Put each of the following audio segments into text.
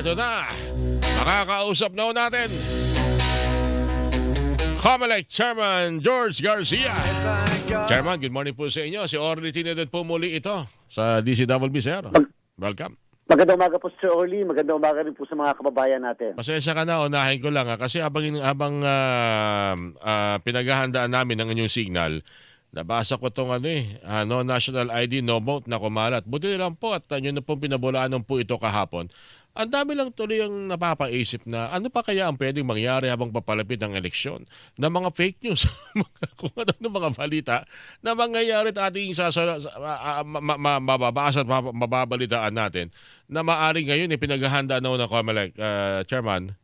Ito na, makakausap na natin. Comelec Chairman George Garcia. Chairman, good morning po sa inyo. Si Orly Tinedad po muli ito sa DCWB, sir. Welcome. Magandang umaga po Sir Orly, magandang umaga rin po sa mga kababayan natin. Pasensya ka na, unahin ko lang ha, kasi habang, habang ah, ah, pinaghahandaan namin ang inyong signal, nabasa ko itong ano eh, ano, National ID No Vote na kumalat. Buti na lang po at uh, yun na pong pinabulaan po ito kahapon. Ang dami lang tuloy ang napapaisip na ano pa kaya ang pwedeng mangyari habang papalapit ang eleksyon na mga fake news, kung ano ng mga balita na mangyayari at ating sasala, uh, ma, ma, mababasa at mab- mababalitaan natin na maaring ngayon eh, na ng COMELEC, uh, Chairman.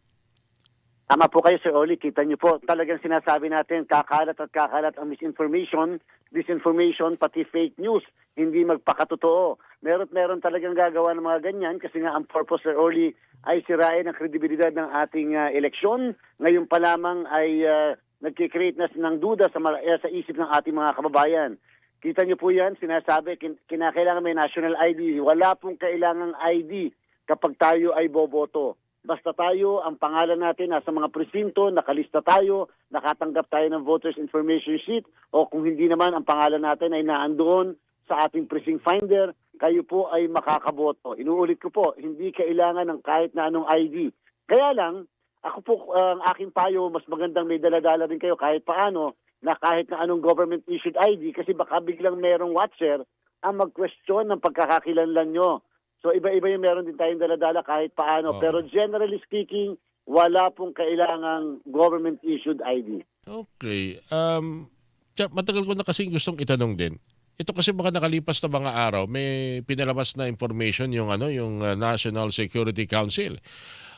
Tama po kayo Sir Orly, kita niyo po, talagang sinasabi natin kakalat at kakalat ang misinformation, disinformation, pati fake news, hindi magpakatotoo. Meron meron talagang gagawa ng mga ganyan kasi nga ang purpose Sir Orly ay sirain ang kredibilidad ng ating ah, eleksyon. Ngayon pa lamang ay uh, nagkikreate na ng duda sa, eh, sa isip ng ating mga kababayan. Kita niyo po yan, sinasabi, kin- kinakailangan may national ID. Wala pong kailangang ID kapag tayo ay boboto. Basta tayo, ang pangalan natin nasa mga presinto, nakalista tayo, nakatanggap tayo ng voters information sheet, o kung hindi naman, ang pangalan natin ay naandoon sa ating precinct finder, kayo po ay makakaboto. Inuulit ko po, hindi kailangan ng kahit na anong ID. Kaya lang, ako po, uh, ang aking payo, mas magandang may daladala rin kayo kahit paano, na kahit na anong government-issued ID, kasi baka biglang merong watcher ang mag-question ng pagkakakilanlan nyo. So iba-iba yung meron din tayong daladala kahit paano. Oo. Pero generally speaking, wala pong kailangang government-issued ID. Okay. Um, tsa- matagal ko na kasing gustong itanong din. Ito kasi baka nakalipas na mga araw, may pinalabas na information yung ano, yung uh, National Security Council.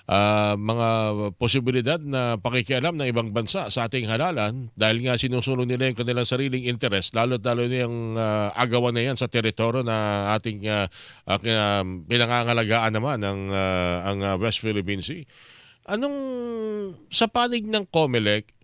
Ah, mga posibilidad na pakikialam ng ibang bansa sa ating halalan dahil nga sinusunod nila yung kanilang sariling interest lalo't lalo na yung ah, agawan na yan sa teritoryo na ating ah, kina- pinangangalagaan naman ng ah, ang West Philippine Sea. Anong sa panig ng COMELEC,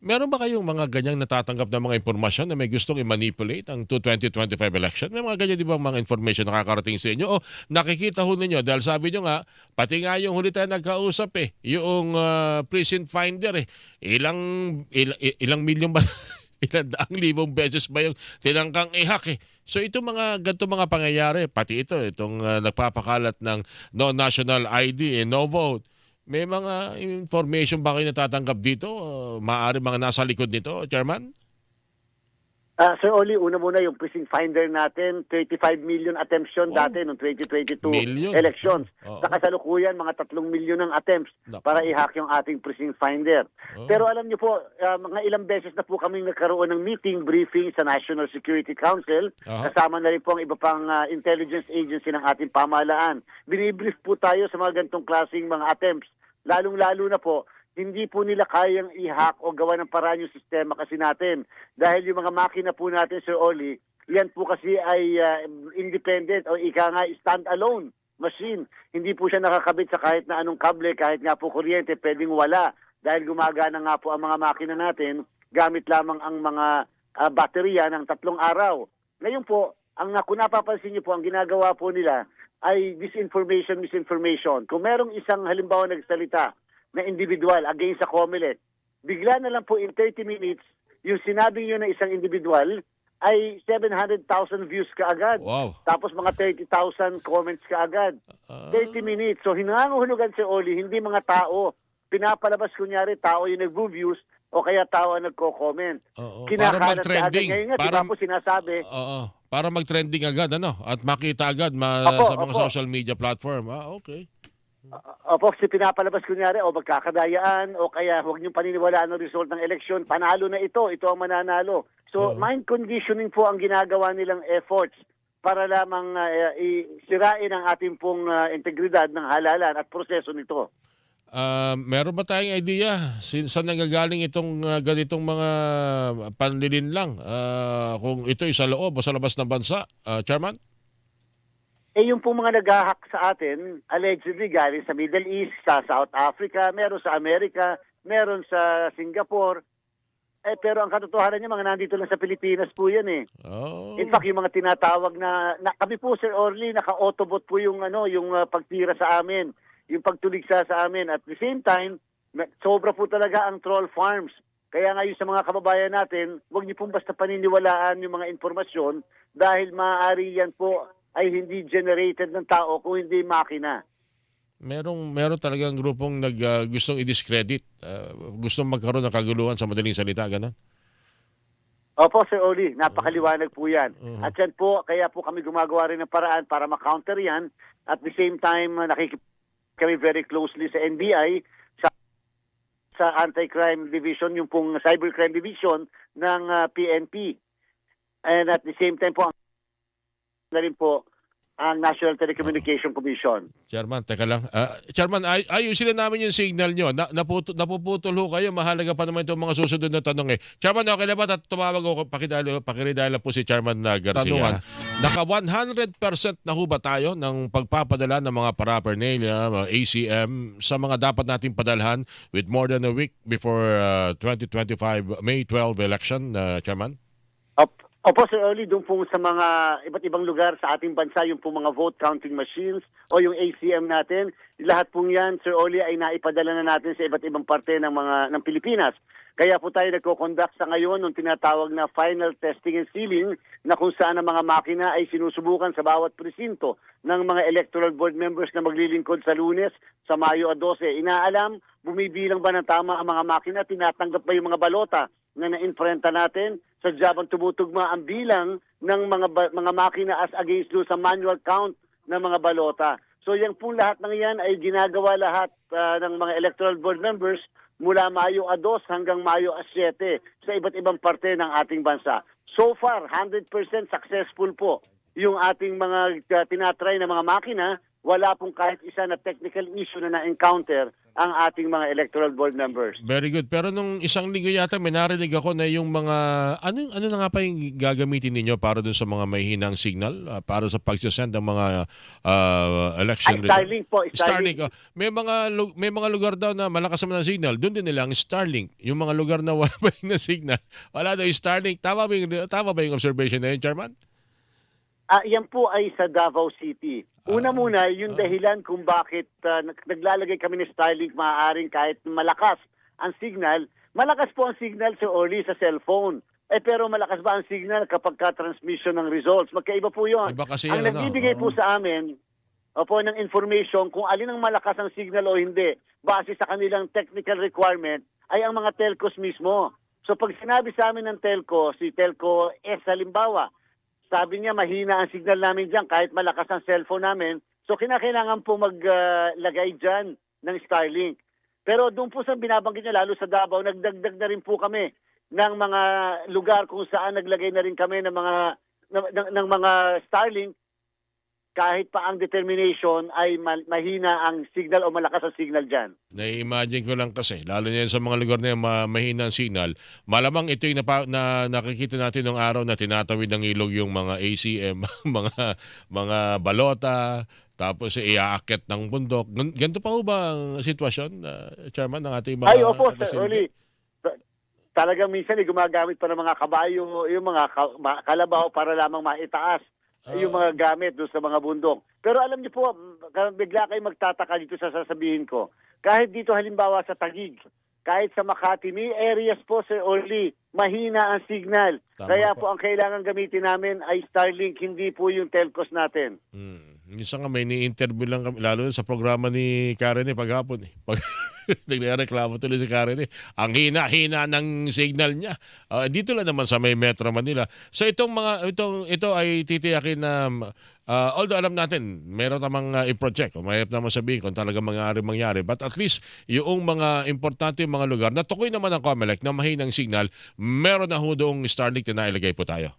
meron ba kayong mga ganyang natatanggap na mga impormasyon na may gustong i-manipulate ang 2025 election? May mga ganyan di ba mga information nakakarating sa inyo? O nakikita ho ninyo dahil sabi nyo nga, pati nga yung huli tayo nagkausap eh, yung ah, precinct finder eh, ilang, il- il- ilang milyon ba? ilang daang libong beses ba yung tinangkang ihak eh. So ito mga ganito mga pangyayari, pati ito, itong ah, nagpapakalat ng no national ID, eh, no vote. May mga information ba kayo natatanggap dito? Uh, maaari mga nasa likod nito, Chairman? Ah, Sir Oli, una muna yung precinct finder natin, 35 million attempts yun Wow. dati noong 2022 Million? elections. Oo. Sa kasalukuyan, mga 3 milyon ng attempts Naku. para i-hack yung ating precinct finder. Oo. Pero alam niyo po, ah, mga ilang beses na po kaming nagkaroon ng meeting, briefing sa National Security Council. Aha. Kasama na rin po ang iba pang ah, intelligence agency ng ating pamahalaan. Binibrief po tayo sa mga ganitong klaseng mga attempts. Lalong-lalo na po, hindi po nila kayang i-hack o gawa ng paraan yung sistema kasi natin. Dahil yung mga makina po natin, Sir Oli, yan po kasi ay ah, independent o ika nga stand-alone machine. Hindi po siya nakakabit sa kahit na anong kable, kahit nga po kuryente, pwedeng wala. Dahil gumagana nga po ang mga makina natin, gamit lamang ang mga ah, baterya ng tatlong araw. Ngayon po, ang kung napapansin niyo po, ang ginagawa po nila ay disinformation, misinformation. Kung merong isang halimbawa nagsalita na individual against sa COMELEC, bigla na lang po in 30 minutes, yung sinabi niyo na isang individual ay 700,000 views kaagad. Wow. Tapos mga 30,000 comments kaagad. Ah, 30 minutes. So hinangahulugan si Oli, hindi mga tao. Pinapalabas kunyari tao yung nag-views o kaya tao ang nagko-comment. oo. Para Kinakalat mag-trending. Ngayon nga, Para, ba po sinasabi, oo. Para mag-trending agad, ano? At makita agad ma- Opo, sa mga opo. social media platform. Ah, okay. Opo, kasi pinapalabas kunyari, o magkakadayaan, o kaya huwag niyong paniniwalaan ang result ng eleksyon, panalo na ito, ito ang mananalo. So, Oo. mind conditioning po ang ginagawa nilang efforts para lamang uh, isirain ang ating pong ah, integridad ng halalan at proseso nito. Ah, meron ba tayong idea saan nanggagaling itong ah, ganitong mga panlilin lang? Ah, kung ito ay sa loob o sa labas ng bansa, ah, Chairman? Eh yung pong mga nag-hack sa atin, allegedly galing sa Middle East, sa South Africa, meron sa Amerika, meron sa Singapore. Eh pero ang katotohanan niya, mga nandito lang sa Pilipinas po yan eh. Oh. In fact, yung mga tinatawag na, na kami po Sir Orly, naka-autobot po yung ano, yung uh, pagtira sa amin. Yung pagtuligsa sa amin. At the same time, sobra po talaga ang troll farms. Kaya ngayon sa mga kababayan natin, huwag niyo pong basta paniniwalaan yung mga informasyon dahil maaari yan po ay hindi generated ng tao kung hindi makina. Merong meron talagang grupong nag ah, gustong i-discredit, ah, gustong magkaroon ng kaguluhan sa madaling salita, ganun. Opo, Sir Oli, napakaliwanag po yan. Mhm. At yan po, kaya po kami gumagawa rin ng paraan para ma-counter yan. At the same time, uh, nakikip kami very closely sa NBI, sa, sa Anti-Crime Division, yung pong Cybercrime Division ng uh, PNP. And at the same time po, na rin po ang National Telecommunication Commission. Chairman, teka lang. Ah, Chairman, ay ayusin na namin yung signal nyo. Na, naputo, napuputol ho kayo. Mahalaga pa naman itong mga susunod na tanong eh. Chairman, okay na ba? Tat- Tumawag ako. Pakidalo, pakiridala po si Chairman na Garcia. Tanungan. Naka 100% na ho ba tayo ng pagpapadala ng mga paraphernalia, mga ACM, sa mga dapat nating padalhan with more than a week before ah, 2025 May 12 election, ah, Chairman? Op- Opo, Sir Early, doon po sa mga iba't ibang lugar sa ating bansa, yung po mga vote counting machines o yung ACM natin, lahat pong yan, Sir Early, ay naipadala na natin sa iba't ibang parte ng mga ng Pilipinas. Kaya po tayo nagko-conduct sa ngayon ng tinatawag na final testing and sealing na kung saan ang mga makina ay sinusubukan sa bawat presinto ng mga electoral board members na maglilingkod sa lunes sa Mayo 12. Inaalam, bumibilang ba ng tama ang mga makina, tinatanggap ba yung mga balota na na-imprenta natin sa jabang tumutugma ang bilang ng mga mga makina as against do sa manual count ng mga balota. So yan po lahat ng yan ay ginagawa lahat ah, ng mga electoral board members mula Mayo a 2 hanggang Mayo a 7 sa iba't ibang parte ng ating bansa. So far, 100% successful po yung ating mga uh, tinatry na mga makina. Wala pong kahit isa na technical issue na na-encounter ang ating mga electoral board members. Very good. Pero nung isang linggo yata may narinig ako na yung mga ano ano na nga pa yung gagamitin ninyo para dun sa mga may hinang signal ah, para sa pagsasend ng mga ah, election Ay, Starlink po, Starlink. Starlink. oh. May mga may mga lugar daw na malakas naman ang signal. Doon din nila ang Starlink. Yung mga lugar na wala na signal, wala daw yung Starlink. Tama ba yung, tama ba yung observation na yun, Chairman? Ah, yan po ay sa Davao City. Una Ah, muna, yung dahilan kung bakit ah, nag- naglalagay kami ng Starlink maaaring kahit malakas ang signal. Malakas po ang signal sa Orly sa cellphone. Eh pero malakas ba ang signal kapag ka-transmission ng results? Magkaiba po yun. Iba kasi ang yan, ano? nagbibigay po Oo. sa amin, opo, ng information kung alin ang malakas ang signal o hindi, base sa kanilang technical requirement, ay ang mga telcos mismo. So pag sinabi sa amin ng telco, si telco S halimbawa, sabi niya mahina ang signal namin dyan kahit malakas ang cellphone namin. So kinakailangan po maglagay dyan ng Starlink. Pero doon po sa binabanggit niya, lalo sa Davao, nagdagdag na rin po kami ng mga lugar kung saan naglagay na rin kami ng mga ng, ng, ng mga Starlink kahit pa ang determination ay ma- mahina ang signal o malakas ang signal dyan. Na-imagine ko lang kasi, lalo na sa mga lugar na yan, ma- mahina ang signal, malamang ito yung napa- na, nakikita natin ng araw na tinatawid ng ilog yung mga ACM, mga mga balota, tapos iaakit ng bundok. Gan- Ganito pa ho ba ang sitwasyon, uh, Chairman, ng ating mga... Ay, opo, Sir? Oli. Talagang minsan eh, gumagamit pa ng mga kabayo, yung mga kalabaw para lamang maitaas Ah. yung mga gamit doon sa mga bundok. Pero alam niyo po, m- ka- bigla kayo magtataka dito sa sasabihin ko. Kahit dito halimbawa sa Tagig, kahit sa Makati, may areas po, Sir Orly, mahina ang signal. Tama Kaya po. po. ang kailangan gamitin namin ay Starlink, hindi po yung telcos natin. Hmm. Minsan nga may ni-interview lang kami, lalo sa programa ni Karen eh, paghapon eh. Pag, nagreklamo tuloy si Karen eh. Ang hina-hina ng signal niya. Ah, dito lang naman sa may Metro Manila. So itong mga, itong, ito ay titiyakin na, ah, although alam natin, meron namang uh, i-project. Mahirap naman sabihin kung talaga mangyari mangyari. But at least, yung mga importante yung mga lugar, na tukoy naman ang COMELEC na mahinang signal, meron na ho doong Starlink na nailagay po tayo.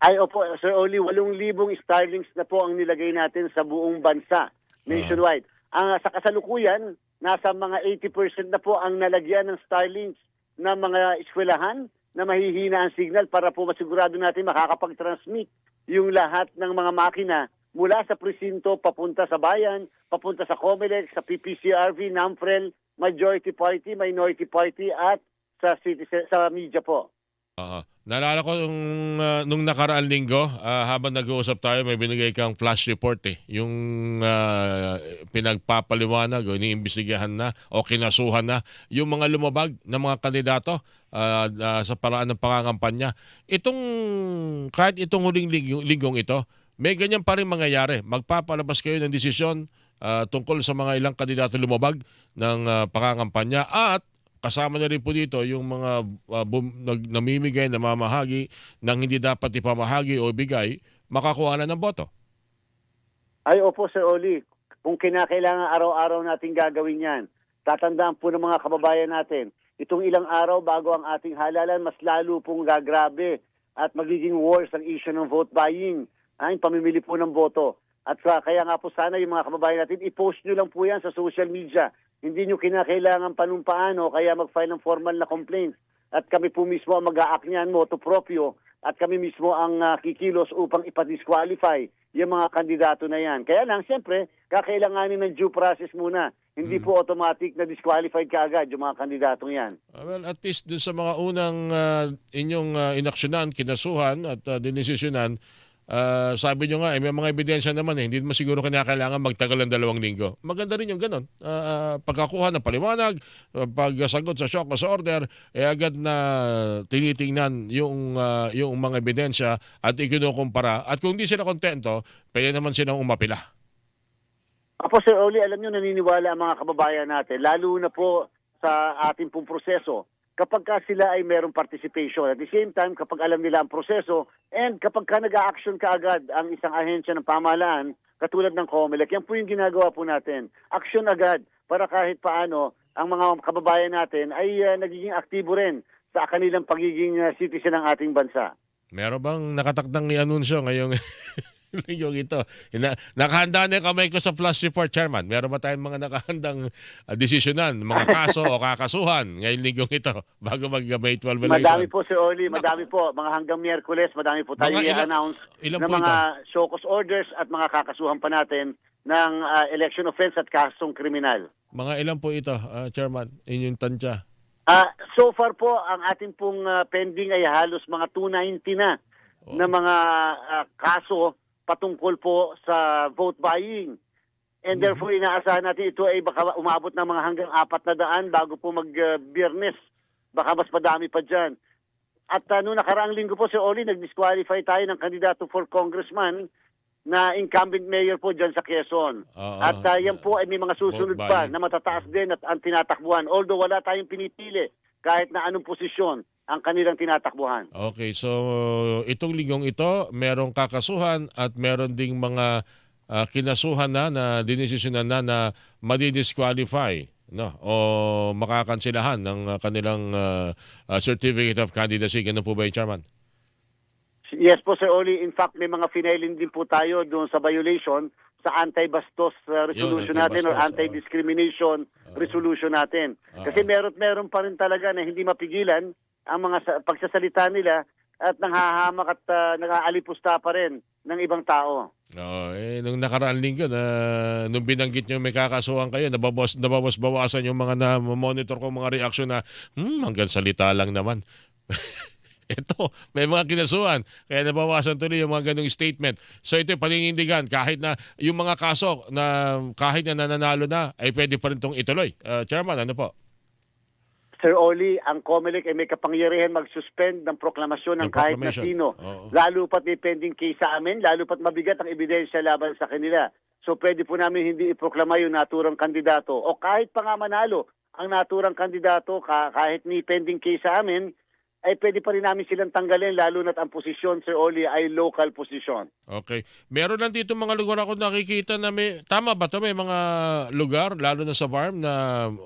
Ay, opo, Sir Oli, 8,000 Starlinks na po ang nilagay natin sa buong bansa, nationwide. Ang sa kasalukuyan, nasa mga 80% na po ang nalagyan ng Starlinks ng mga eskwelahan na mahihina ang signal para po masigurado natin makakapag-transmit yung lahat ng mga makina mula sa presinto papunta sa bayan, papunta sa COMELEC, sa PPCRV, NAMFREL, Majority Party, Minority Party at sa citizen, sa media po. Ah, Naalala ko nung, ah, nung nakaraan linggo, ah, habang nag-uusap tayo, may binigay kang flash report eh. Yung ah, pinagpapaliwanag o iniimbestigahan na o kinasuhan na yung mga lumabag na mga kandidato ah, ah, sa paraan ng pangangampanya. Itong, kahit itong huling linggo- linggong ito, may ganyan pa rin mangyayari. Magpapalabas kayo ng desisyon ah, tungkol sa mga ilang kandidato lumabag ng ah, pangangampanya at kasama na rin po dito yung mga ah, bum- nag- namimigay, namamahagi ng hindi dapat ipamahagi o ibigay, makakuha na ng boto. Ay, opo, Sir Oli. Kung kinakailangan araw-araw natin gagawin yan, tatandaan po ng mga kababayan natin, itong ilang araw bago ang ating halalan, mas lalo pong gagrabe at magiging worse ang issue ng vote buying, ay pamimili po ng boto. At sa, kaya nga po sana yung mga kababayan natin, i-post nyo lang po yan sa social media. Hindi nyo kinakailangan panumpaan o kaya mag-file ng formal na complaints. At kami po mismo ang mag-a-act niyan, moto proprio, at kami mismo ang ah, kikilos upang ipadisqualify yung mga kandidato na yan. Kaya lang, siyempre, kakailanganin ng due process muna. Hindi po automatic na disqualified ka agad yung mga kandidatong yan. Ah, well, at least dun sa mga unang ah, inyong uh, inaksyonan, kinasuhan at uh, dinesisyonan, ah, sabi nyo nga, eh, may mga ebidensya naman eh, hindi naman siguro kinakailangan magtagal ng dalawang linggo. Maganda rin yung ganon. Ah, ah, pagkakuha ng paliwanag, pagsagot sa shock cause order, eh agad na tinitingnan yung, ah, yung mga ebidensya at ikinukumpara. At kung di sila kontento, pwede naman silang umapila. Apo Sir Oli, alam nyo, naniniwala ang mga kababayan natin, lalo na po sa ating pong proseso, kapag ka sila ay merong participation. At the same time, kapag alam nila ang proseso, and kapag ka nag-action ka agad ang isang ahensya ng pamahalaan, katulad ng COMELEC, yan po yung ginagawa po natin. Action agad para kahit paano ang mga kababayan natin ay ah, nagiging aktibo rin sa kanilang pagiging ah, citizen ng ating bansa. Meron bang nakatakdang i-anunsyo ngayong linggo ito? Na, nakahanda na yung kamay ko sa flash report, Chairman. Meron ba tayong mga nakahandang uh, desisyonan, mga kaso o kakasuhan ngayong linggong ito bago mag-May 12 election? Madami po, Sir Oli, madami po. Mga hanggang Miyerkules, madami po tayo i-announce po mga show cause orders at mga kakasuhan pa natin ng ah, election offense at kasong kriminal. Mga ilan po ito, uh, Chairman? Inyong tansya. Ah, so far po, ang ating pong ah, pending ay halos mga 290 na Oh. na mga ah, kaso patungkol po sa vote buying. And Mm-hmm. therefore, inaasahan natin ito ay baka umabot ng mga hanggang apat na daan bago po mag-biyernes. baka mas madami pa dyan. At uh, noong nakaraang linggo po, Sir Oli, nag-disqualify tayo ng kandidato for congressman na incumbent mayor po dyan sa Quezon. Oo. At uh, yan po ay may mga susunod pa na matataas din at ang tinatakbuhan. Although wala tayong pinipili kahit na anong posisyon ang kanilang tinatakbuhan. Okay, so itong linggong ito, merong kakasuhan at meron ding mga ah, kinasuhan na na dinesisyonan na na madi-disqualify no o makakansilahan ng kanilang ah, certificate of candidacy ganun po ba yung chairman Yes po, Sir Oli. In fact, may mga finailing din po tayo doon sa violation sa anti-bastos uh, resolution natin or anti-discrimination resolution natin. Kasi meron meron pa rin talaga na hindi mapigilan ang mga sa- pagsasalita nila at nanghahamak at uh, nang-aalipusta pa rin ng ibang tao. Oo, eh, nung nakaraan linggo na nung binanggit nyo may kakasuhan kayo, nababos, nababos-bawasan yung mga na-monitor ko mga reaksyon na, hmm, hanggang salita lang naman. ito, may mga kinasuhan. Kaya nabawasan tuloy yung mga ganong statement. So ito yung paninindigan. Kahit na yung mga kaso na kahit na nananalo na, ay pwede pa rin itong ituloy. Uh, Chairman, ano po? Sir Oli, ang COMELEC ay may kapangyarihan mag-suspend ng proklamasyon ng Ng kahit na proclamation. sino. Oo. Lalo pat may pending case sa amin, lalo pat mabigat ang ebidensya laban sa kanila. So pwede po namin hindi iproklama yung naturang kandidato. O kahit pa nga manalo ang naturang kandidato, ka- kahit may pending case sa amin, ay pwede pa rin namin silang tanggalin lalo na't ang posisyon, Sir Oli, ay local posisyon. Okay. Meron lang dito mga lugar ako nakikita na may, tama ba to May mga lugar, lalo na sa farm, na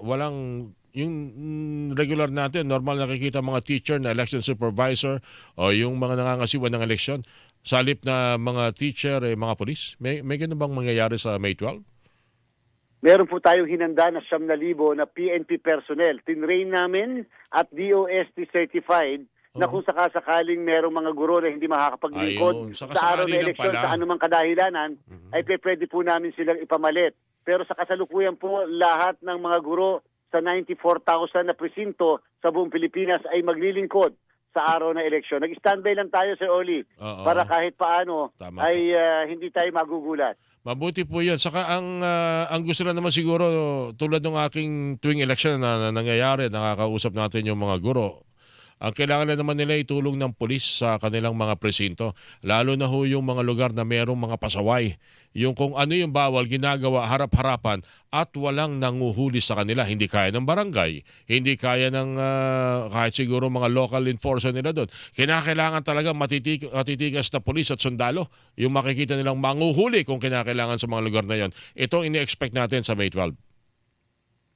walang yung mm, regular natin, normal nakikita mga teacher na election supervisor o yung mga nangangasiwa ng eleksyon. Sa halip na mga teacher, eh, mga polis. May, may ganun bang mangyayari sa May 12? Meron po tayong hinanda na siyam na libo na PNP personnel. Tinrain namin at DOST certified na kung sakasakaling merong mga guro na hindi makakapaglingkod sa araw lang eleksyon pala. sa anumang kadahilanan, Mhm. ay pwede po namin silang ipamalit. Pero sa kasalukuyan po, lahat ng mga guro sa 94,000 na presinto sa buong Pilipinas ay maglilingkod sa araw na eleksyon. Nag-standby lang tayo, Sir Oli, Oo. para kahit paano Tama ay ah, hindi tayo magugulat. Mabuti po 'yun. Saka ang ah, ang gusto na naman siguro tulad ng aking tuwing election na, na nangyayari, nakakausap natin yung mga guro. Ang kailangan na naman nila itulong ng pulis sa kanilang mga presinto. Lalo na ho yung mga lugar na merong mga pasaway. Yung kung ano yung bawal, ginagawa harap-harapan at walang nanguhuli sa kanila. Hindi kaya ng barangay, hindi kaya ng ah, kahit siguro mga local enforcer nila doon. Kinakailangan talaga matitik, matitikas na pulis at sundalo yung makikita nilang manguhuli kung kinakailangan sa mga lugar na yon. Ito ini-expect natin sa May 12.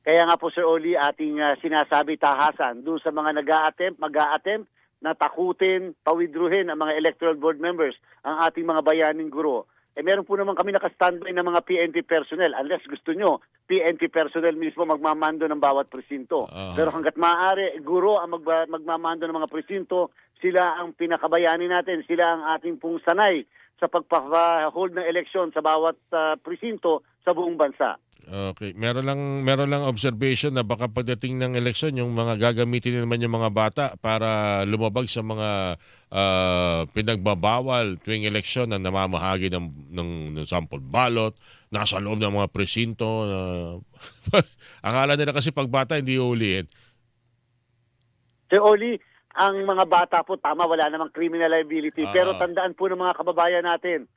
Kaya nga po Sir Oli, ating ah, sinasabi tahasan doon sa mga nag-a-attempt, mag-a-attempt na takutin, pawidruhin ang mga electoral board members, ang ating mga bayaning guro. Eh meron po naman kami naka-standby ng mga PNP personnel. Unless gusto nyo, PNP personnel mismo magmamando ng bawat presinto. Aha. Pero hanggat maaari, guro ang magba- magmamando ng mga presinto, sila ang pinakabayani natin, sila ang ating pong sanay sa pagpa-hold ng eleksyon sa bawat ah, presinto sa buong bansa. Okay, meron lang meron lang observation na baka pagdating ng eleksyon yung mga gagamitin naman yung mga bata para lumabag sa mga ah, pinagbabawal tuwing eleksyon na namamahagi ng ng, ng sample ballot, nasa loob ng mga presinto. na- akala nila kasi pag bata hindi uulihin. Sir Oli, ang mga bata po, tama, wala namang criminal liability. Ah. Pero tandaan po ng mga kababayan natin,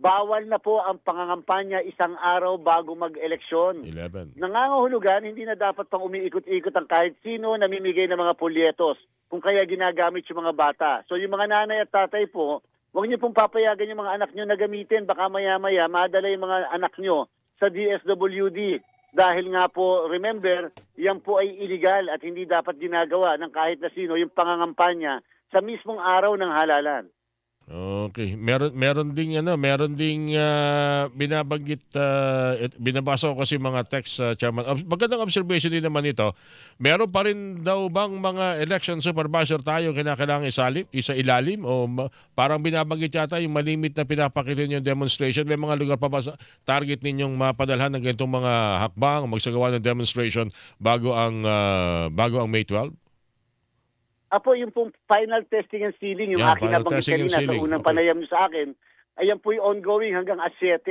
bawal na po ang pangangampanya isang araw bago mag-eleksyon. 11. Nangangahulugan, hindi na dapat pang umiikot-ikot ang kahit sino namimigay ng mga polyetos kung kaya ginagamit yung mga bata. So yung mga nanay at tatay po, huwag niyo pong papayagan yung mga anak niyo na gamitin. Baka maya-maya madala yung mga anak niyo sa DSWD. Dahil nga po, remember, yan po ay illegal at hindi dapat ginagawa ng kahit na sino yung pangangampanya sa mismong araw ng halalan. Okay, meron meron ding ano, meron ding ah, binabanggit ah, et- binabasa ko kasi mga text sa chairman. Ob- Magandang observation din naman ito. Meron pa rin daw bang mga election supervisor tayo kinakailangan isalim, isa ilalim o parang binabanggit yata yung malimit na pinapakita niyo demonstration. May mga lugar pa ba sa target ninyong mapadalhan ng ganitong mga hakbang magsagawa ng demonstration bago ang ah, bago ang May 12? Apo, yung pong final testing and sealing, yung aking final nabanggit testing and kanina sa sealing. unang Okay. panayam niyo sa akin, ayan po yung ongoing hanggang as 7.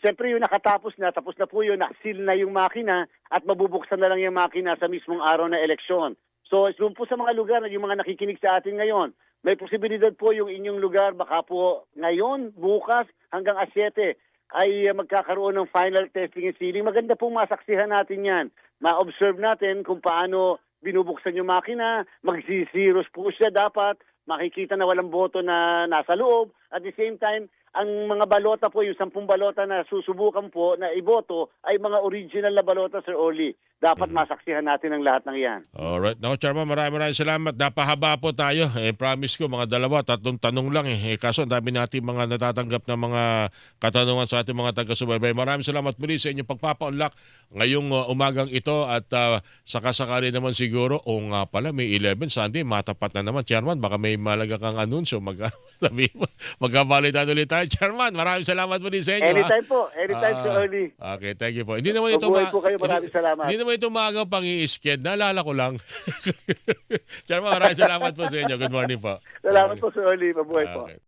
Siyempre yung nakatapos na, tapos na po yun, na-seal na yung makina at mabubuksan na lang yung makina sa mismong araw na eleksyon. So, doon po sa mga lugar, yung mga nakikinig sa atin ngayon, may posibilidad po yung inyong lugar, baka po ngayon, bukas, hanggang as 7, ay uh, magkakaroon ng final testing and sealing. Maganda pong masaksihan natin yan. Ma-observe natin kung paano binubuksan yung makina, magsisiros po siya dapat, makikita na walang boto na nasa loob. At the same time, ang mga balota po, yung sampung balota na susubukan po na iboto ay mga original na balota, Sir Oli. Dapat masaksihan natin ang lahat ng yan. Alright. Naku, Chairman, maraming maraming salamat. Napahaba po tayo. Eh, promise ko, mga dalawa, tatlong tanong lang eh. eh kaso, ang dami natin mga natatanggap na mga katanungan sa ating mga taga-subaybay. Maraming salamat muli sa inyong pagpapaunlak ngayong uh, umagang ito at uh, sakasakali naman siguro, o nga pala, may 11 Sunday, matapat na naman. Chairman, baka may malaga kang anunsyo. Mag magkabalitan ulit tayo. Chairman, maraming salamat muli sa inyo. ha? Anytime po, anytime, Sir Ah, Oli. Okay, thank you po. Hindi naman ito Mabuhay po kayo, maraming hindi- salamat. Hindi naman ito maagang pang i-sked. Naalala ko lang. Chairman, maraming salamat po sa inyo. Good morning po. Salamat po, Sir Oli. Mabuhay po. Okay.